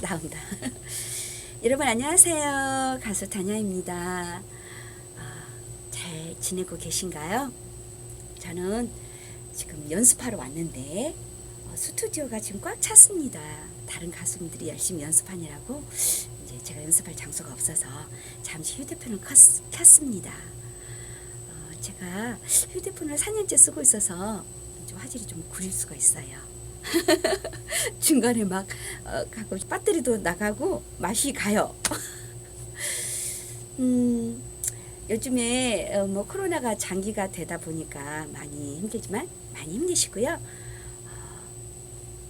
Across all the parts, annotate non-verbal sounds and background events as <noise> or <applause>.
나온다. <laughs> 여러분 안녕하세요. 가수 다냐입니다. 아, 잘 지내고 계신가요? 저는 지금 연습하러 왔는데 어, 스튜디오가 지금 꽉 찼습니다. 다른 가수분들이 열심히 연습하느라고 이제 제가 연습할 장소가 없어서 잠시 휴대폰을 켰, 켰습니다. 어, 제가 휴대폰을 4년째 쓰고 있어서 좀 화질이 좀 구릴 수가 있어요. <laughs> 중간에 막 어, 가고 배터리도 나가고 맛이 가요. <laughs> 음, 요즘에 어, 뭐 코로나가 장기가 되다 보니까 많이 힘들지만 많이 힘내시고요. 어,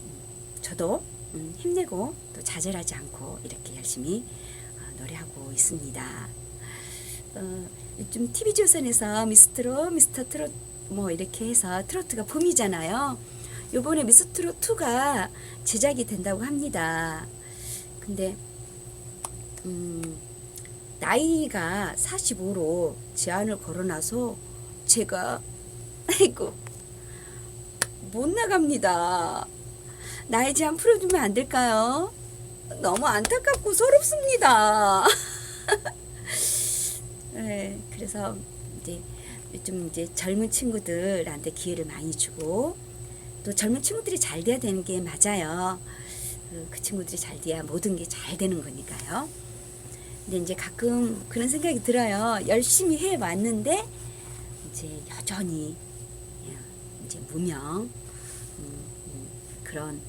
음, 저도 음, 힘내고 또 좌절하지 않고 이렇게 열심히 어, 노래하고 있습니다. 어, 요즘 TV 조선에서 미스트로 미스터 트롯 뭐 이렇게 해서 트로트가 붐이잖아요. 요번에 미스트롯 2가 제작이 된다고 합니다. 근데 음, 나이가 45로 제한을 걸어놔서 제가 아이고 못 나갑니다. 나이 제한 풀어주면 안 될까요? 너무 안타깝고 서럽습니다. <laughs> 네, 그래서 이제 요즘 이제 젊은 친구들한테 기회를 많이 주고 또 젊은 친구들이 잘 돼야 되는 게 맞아요. 그, 그 친구들이 잘 돼야 모든 게 잘 되는 거니까요. 근데 이제 가끔 그런 생각이 들어요. 열심히 해 왔는데 이제 여전히 예, 이제 무명 음, 음, 그런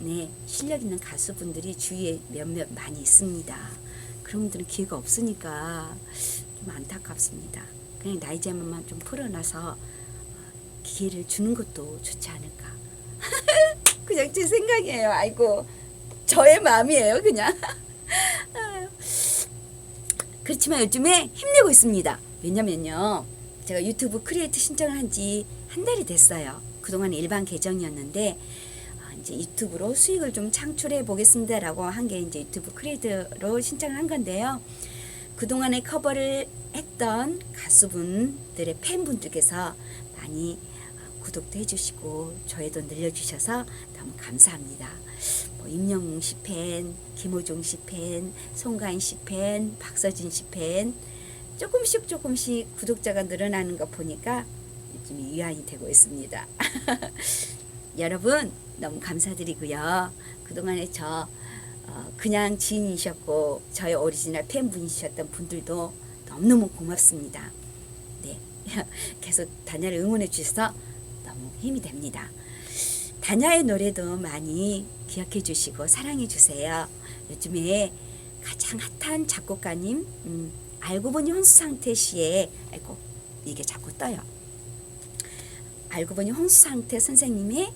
네, 실력 있는 가수분들이 주위에 몇몇 많이 있습니다. 그런 분들은 기회가 없으니까 좀 안타깝습니다. 그냥 나이 제한만 좀 풀어놔서 어, 기회를 주는 것도 좋지 않을까. <laughs> 그냥 제 생각이에요. 아이고 저의 마음이에요. 그냥. <laughs> 그렇지만 요즘에 힘내고 있습니다. 왜냐면요. 제가 유튜브 크리에이터 신청을 한 지 한 달이 됐어요. 그동안 일반 계정이었는데 아, 이제 유튜브로 수익을 좀 창출해 보겠습니다라고 한 게 이제 유튜브 크리에이터로 신청을 한 건데요. 그동안에 커버를 했던 가수분들의 팬분들께서 많이 어, 구독도 해주시고 조회도 늘려주셔서 너무 감사합니다. 뭐 임영웅 씨 팬, 김호중 씨 팬, 송가인 씨 팬, 박서진 씨 팬, 조금씩 조금씩 구독자가 늘어나는 거 보니까 요즘 위안이 되고 있습니다. <laughs> 여러분 너무 감사드리고요. 그동안에 저 어, 그냥 지인이셨고 저의 오리지널 팬분이셨던 분들도 너무너무 고맙습니다. 네, <laughs> 계속 다냐를 응원해 주셔서 너무 힘이 됩니다. 다냐의 노래도 많이 기억해 주시고 사랑해 주세요. 요즘에 가장 핫한 작곡가님 음, 알고 보니 혼수상태 씨의 아이고 이게 자꾸 떠요. 알고 보니 홍수상태 선생님의 어,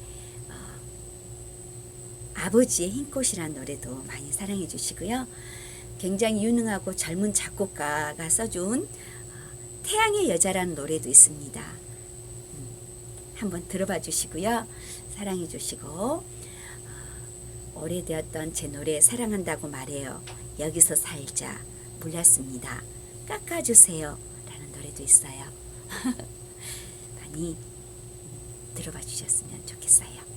아버지의 흰꽃이라는 노래도 많이 사랑해 주시고요. 굉장히 유능하고 젊은 작곡가가 써준 어, 태양의 여자라는 노래도 있습니다. 음, 한번 들어봐 주시고요. 사랑해 주시고 어, 오래되었던 제 노래 사랑한다고 말해요. 여기서 살자 몰랐습니다. 깎아주세요 라는 노래도 있어요. <laughs> 많이 들어봐 주셨으면 좋겠어요.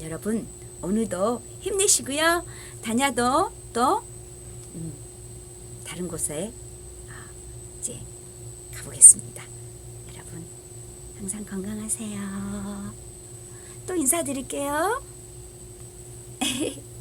여러분 오늘도 힘내시고요. 다냐도 또 음, 다른 곳에 아, 이제 가보겠습니다. 여러분 항상 건강하세요. 또 인사드릴게요. <laughs>